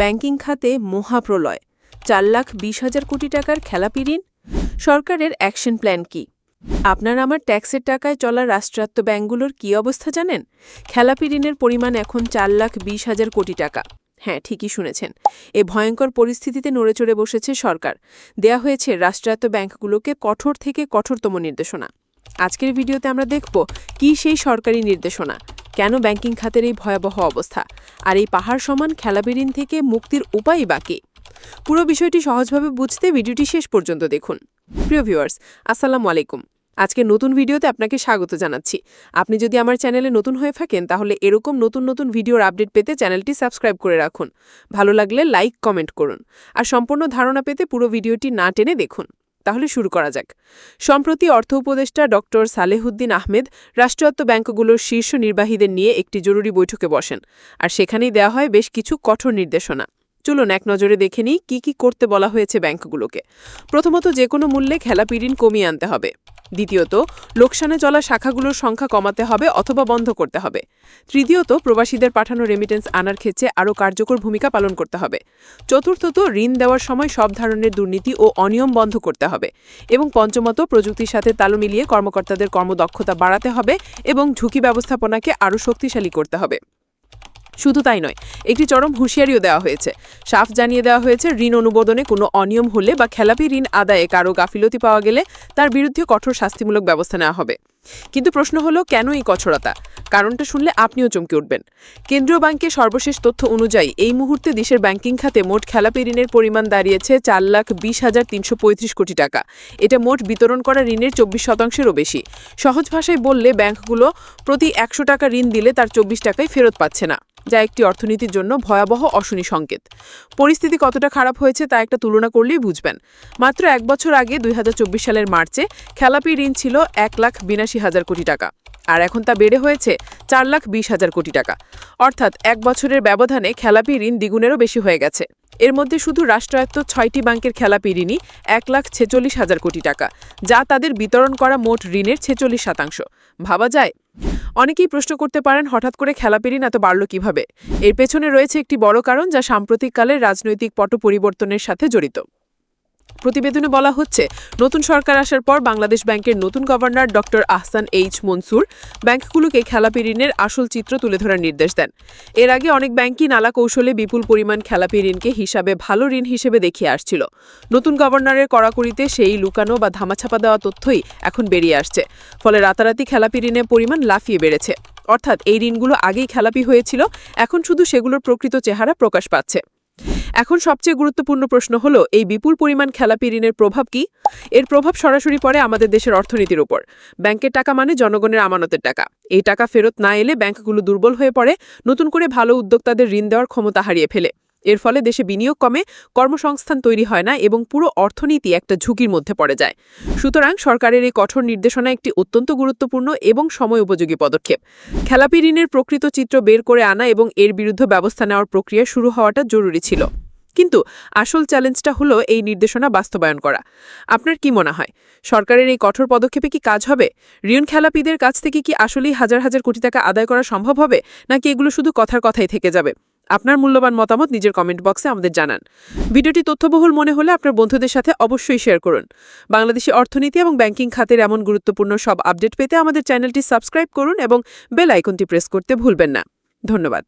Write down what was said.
Banking খাতে মহাপ্রলয়। চার লাখ বিশ হাজার কোটি টাকার খেলাপি ঋণ সরকারের অ্যাকশন প্ল্যান কি? আপনার আমার ট্যাক্সের টাকায় চলা রাষ্ট্রায়ত্ত ব্যাংকগুলোর কি অবস্থা জানেন? খেলাপি ঋণের পরিমাণ এখন চার লাখ বিশ হাজার কোটি টাকা। হ্যাঁ ঠিকই শুনেছেন। এ ভয়ঙ্কর পরিস্থিতিতে নড়েচড়ে বসেছে সরকার। দেয়া হয়েছে রাষ্ট্রায়ত্ত ব্যাংকগুলোকে কঠোর থেকে কঠোরতম নির্দেশনা। আজকের ভিডিওতে আমরা দেখব কি সেই সরকারি নির্দেশনা। কেন ব্যাংকিং খাতের এই ভয়াবহ অবস্থা? আর এই পাহাড় সমান ঋণ থেকে মুক্তির উপায় বাকি পুরো বিষয়টি সহজভাবে বুঝতে ভিডিওটি শেষ পর্যন্ত দেখুন। প্রিয় ভিউয়ার্স, আসসালামু আলাইকুম। আজকে নতুন ভিডিওতে আপনাকে স্বাগত জানাচ্ছি। আপনি যদি আমার চ্যানেলে নতুন হয়ে থাকেন, তাহলে এরকম নতুন নতুন ভিডিওর আপডেট পেতে চ্যানেলটি সাবস্ক্রাইব করে রাখুন। ভালো লাগলে লাইক, কমেন্ট করুন। আর সম্পূর্ণ ধারণা পেতে পুরো ভিডিওটি না টেনে দেখুন। তাহলে শুরু করা যাক। সম্প্রতি অর্থ উপদেষ্টা ডক্টর সালেহুদ্দিন আহমেদ রাষ্ট্রায়ত্ত ব্যাংকগুলোর শীর্ষ নির্বাহীদের নিয়ে একটি জরুরি বৈঠকে বসেন, আর সেখানেই দেওয়া হয় বেশ কিছু কঠোর নির্দেশনা। চলুন এক নজরে দেখে নিই কী কী করতে বলা হয়েছে ব্যাংকগুলোকে। প্রথমত যে কোনো মূল্যে খেলাপি ঋণ কমিয়ে আনতে হবে। দ্বিতীয়ত, লোকসানে চলা শাখাগুলোর সংখ্যা কমাতে হবে অথবা বন্ধ করতে হবে। তৃতীয়ত, প্রবাসীদের পাঠানো রেমিটেন্স আনার ক্ষেত্রে আরও কার্যকর ভূমিকা পালন করতে হবে। চতুর্থত, ঋণ দেওয়ার সময় সব ধরনের দুর্নীতি ও অনিয়ম বন্ধ করতে হবে। এবং পঞ্চমত, প্রযুক্তির সাথে তাল মিলিয়ে কর্মকর্তাদের কর্মদক্ষতা বাড়াতে হবে এবং ঝুঁকি ব্যবস্থাপনাকে আরও শক্তিশালী করতে হবে। শুধু তাই নয়, একটি চরম হুঁশিয়ারিও দেওয়া হয়েছে। সাফ জানিয়ে দেওয়া হয়েছে, ঋণ অনুমোদনে কোনো অনিয়ম হলে বা খেলাপি ঋণ আদায়ে কারও গাফিলতি পাওয়া গেলে তার বিরুদ্ধে কঠোর শাস্তিমূলক ব্যবস্থা নেওয়া হবে। কিন্তু প্রশ্ন হলো, কেন এই কঠোরতা? কারণটা শুনলে আপনিও চমকে উঠবেন। কেন্দ্রীয় ব্যাংকের সর্বশেষ তথ্য অনুযায়ী, এই মুহূর্তে দেশের ব্যাংকিং খাতে মোট খেলাপি ঋণের পরিমাণ দাঁড়িয়েছে চার লাখ বিশ হাজার তিনশো পঁয়ত্রিশ কোটি টাকা। এটা মোট বিতরণ করা ঋণের চব্বিশ শতাংশেরও বেশি। সহজ ভাষায় বললে, ব্যাংকগুলো প্রতি একশো টাকা ঋণ দিলে তার চব্বিশ টাকায় ফেরত পাচ্ছে না, যা একটি অর্থনীতির জন্য ভয়াবহ অশনি সংকেত। পরিস্থিতি কতটা খারাপ হয়েছে তা একটা তুলনা করলেই বুঝবেন। মাত্র এক বছর আগে দুই হাজার চব্বিশ সালের মার্চে খেলাপি ঋণ ছিল এক লাখ বিরাশি হাজার কোটি টাকা। আর এখন তা বেড়ে হয়েছে চার লাখ বিশ হাজার কোটি টাকা। অর্থাৎ এক বছরের ব্যবধানে খেলাপি ঋণ দ্বিগুণেরও বেশি হয়ে গেছে। এর মধ্যে শুধু রাষ্ট্রায়ত্ত ছয়টি ব্যাংকের খেলাপি ঋণই এক লাখ ছেচল্লিশ হাজার কোটি টাকা, যা তাদের বিতরণ করা মোট ঋণের ছেচল্লিশ শতাংশ। ভাবা যায়? অনেকেই প্রশ্ন করতে পারেন, হঠাৎ করে খেলাপি ঋণ এত বাড়ল কীভাবে? এর পেছনে রয়েছে একটি বড় কারণ, যা সাম্প্রতিককালের রাজনৈতিক পট পরিবর্তনের সাথে জড়িত। প্রতিবেদনে বলা হচ্ছে, নতুন সরকার আসার পর বাংলাদেশ ব্যাংকের নতুন governor doctor Ahsan H Mansur ব্যাংকগুলোকে খেলাপি ঋণের আসল চিত্র তুলে ধরার নির্দেশ দেন। এর আগে অনেক ব্যাংকই নালা কৌশলে বিপুল পরিমাণ খেলাপি ঋণকে হিসাবে ভালো ঋণ হিসেবে দেখিয়ে আসছিল। নতুন গভর্নরের কড়াকড়িতে সেই লুকানো বা ধামাছাপা দেওয়া তথ্যই এখন বেরিয়ে আসছে। ফলে রাতারাতি খেলাপি ঋণের পরিমাণ লাফিয়ে বেড়েছে। অর্থাৎ এই ঋণগুলো আগেই খেলাপি হয়েছিল, এখন শুধু সেগুলোর প্রকৃত চেহারা প্রকাশ পাচ্ছে। এখন সবচেয়ে গুরুত্বপূর্ণ প্রশ্ন হল, এই বিপুল পরিমাণ খেলাপি ঋণের প্রভাব কি? এর প্রভাব সরাসরি পড়ে আমাদের দেশের অর্থনীতির উপর। ব্যাংকের টাকা মানে জনগণের আমানতের টাকা। এই টাকা ফেরত না এলে ব্যাংকগুলো দুর্বল হয়ে পড়ে, নতুন করে ভালো উদ্যোক্তাদের ঋণ দেওয়ার ক্ষমতা হারিয়ে ফেলে। এর ফলে দেশে বিনিয়োগ কমে, কর্মসংস্থান তৈরি হয় না এবং পুরো অর্থনীতি একটা ঝুঁকির মধ্যে পড়ে যায়। সুতরাং সরকারের এই কঠোর নির্দেশনা একটি অত্যন্ত গুরুত্বপূর্ণ এবং সময় উপযোগী পদক্ষেপ। খেলাপি ঋণের প্রকৃত চিত্র বের করে আনা এবং এর বিরুদ্ধে ব্যবস্থা নেওয়ার প্রক্রিয়া শুরু হওয়াটা জরুরি ছিল। কিন্তু আসল চ্যালেঞ্জটা হলো এই নির্দেশনা বাস্তবায়ন করা। আপনার কি মনে হয়, সরকারের এই কঠোর পদক্ষেপে কি কাজ হবে? ঋণ খেলাপিদের কাছ থেকে কি আসলেই হাজার হাজার কোটি টাকা আদায় করা সম্ভব হবে, নাকি এগুলো শুধু কথার কথাই থেকে যাবে? আপনার মূল্যবান মতামত নিজের কমেন্ট বক্সে আমাদের জানান। ভিডিওটি তথ্যবহুল মনে হলে আপনার বন্ধুদের সাথে অবশ্যই শেয়ার করুন। বাংলাদেশি অর্থনীতি এবং ব্যাংকিং খাতের এমন গুরুত্বপূর্ণ সব আপডেট পেতে আমাদের চ্যানেলটি সাবস্ক্রাইব করুন এবং বেল আইকনটি প্রেস করতে ভুলবেন না। ধন্যবাদ।